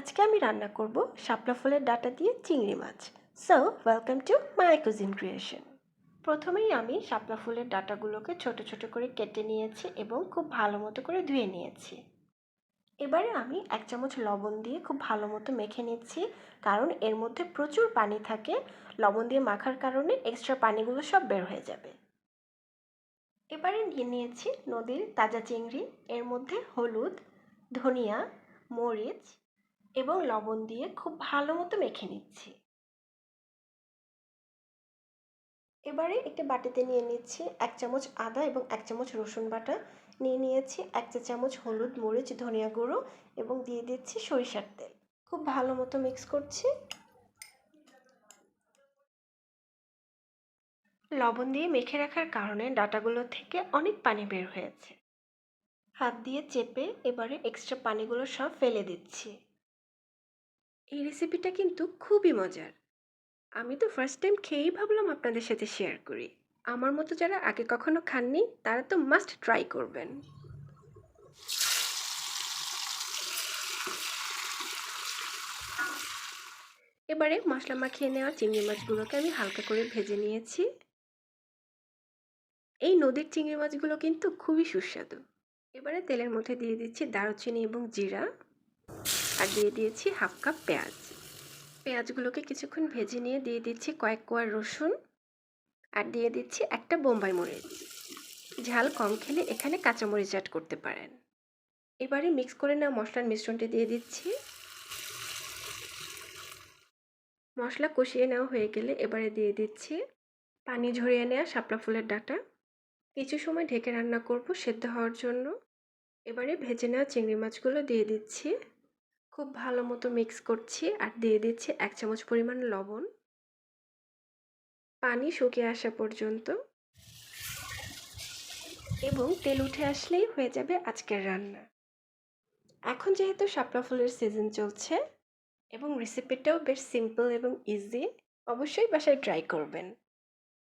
আজকে আমি রান্না করব শাপলা ফুলের ডাটা দিয়ে চিংড়ি মাছ। So welcome to my cuisine creation প্রথমেই আমি শাপলা ফুলের ডাটাগুলোকে ছোট ছোট করে কেটে নিয়েছি এবং খুব ভালো মতো করে ধুয়ে নিয়েছি। এবারে আমি এক চামচ লবণ দিয়ে খুব ভালো মতো মেখে নিচ্ছি, কারণ এর মধ্যে প্রচুর পানি থাকে। লবণ দিয়ে মাখার কারণে এক্সট্রা পানিগুলো সব বের হয়ে যাবে। এবারে নিয়ে নিয়েছি নদীর তাজা চিংড়ি, এর মধ্যে হলুদ, ধনিয়া, মরিচ এবং লবণ দিয়ে খুব ভালো মতো মেখে নিচ্ছি। এবারে একটি বাটিতে নিয়ে নিচ্ছি এক চামচ আদা এবং এক চামচ রসুন বাটা। নিয়ে নিয়েছি এক চা চামচ হলুদ, মরিচ, ধনিয়া গুঁড়ো এবং দিয়ে দিচ্ছি সরিষার তেল। খুব ভালো মতো মিক্স করছি। লবণ দিয়ে মেখে রাখার কারণে ডাটাগুলো থেকে অনেক পানি বের হয়েছে। হাত দিয়ে চেপে এবারে এক্সট্রা পানিগুলো সব ফেলে দিচ্ছি। এই রেসিপিটা কিন্তু খুবই মজার। আমি তো ফার্স্ট টাইম খেয়েই ভাবলাম আপনাদের সাথে শেয়ার করি। আমার মতো যারা আগে কখনো খাননি, তারা তো মাস্ট ট্রাই করবেন। এবারে মশলা মাখিয়ে নেওয়া চিংড়ি মাছগুলোকে আমি হালকা করে ভেজে নিয়েছি। এই নদীর চিংড়ি মাছগুলো কিন্তু খুবই সুস্বাদু। এবারে তেলের মধ্যে দিয়ে দিচ্ছি দারুচিনি এবং জিরা। আর দিয়ে দিয়েছি হাফ কাপ পেঁয়াজ। পেঁয়াজগুলোকে কিছুক্ষণ ভেজে নিয়ে দিয়ে দিচ্ছি কয়েক কোয়ার রসুন আর দিয়ে দিচ্ছি একটা বোম্বাই মরিচ। ঝাল কম খেলে এখানে কাঁচামরিচ অ্যাড করতে পারেন। এবারে মিক্স করে নেওয়া মশলার মিশ্রণটি দিয়ে দিচ্ছি। মশলা কষিয়ে নেওয়া হয়ে গেলে এবারে দিয়ে দিচ্ছি পানি ঝরিয়ে নেওয়া শাপলা ফুলের ডাটা। কিছু সময় ঢেকে রান্না করব সেদ্ধ হওয়ার জন্য। এবারে ভেজে নেওয়া চিংড়ি মাছগুলো দিয়ে দিচ্ছি। খুব ভালো মতো মিক্স করছি আর দিয়ে দিচ্ছি এক চামচ পরিমাণ লবণ। পানি শুকিয়ে আসা পর্যন্ত। এবং তেল উঠে আসলেই হয়ে যাবে আজকের রান্না। এখন যেহেতু শাপলা ফুলের সিজন চলছে এবং রেসিপিটাও বেশ সিম্পল এবং ইজি অবশ্যই বাসায় ট্রাই করবেন।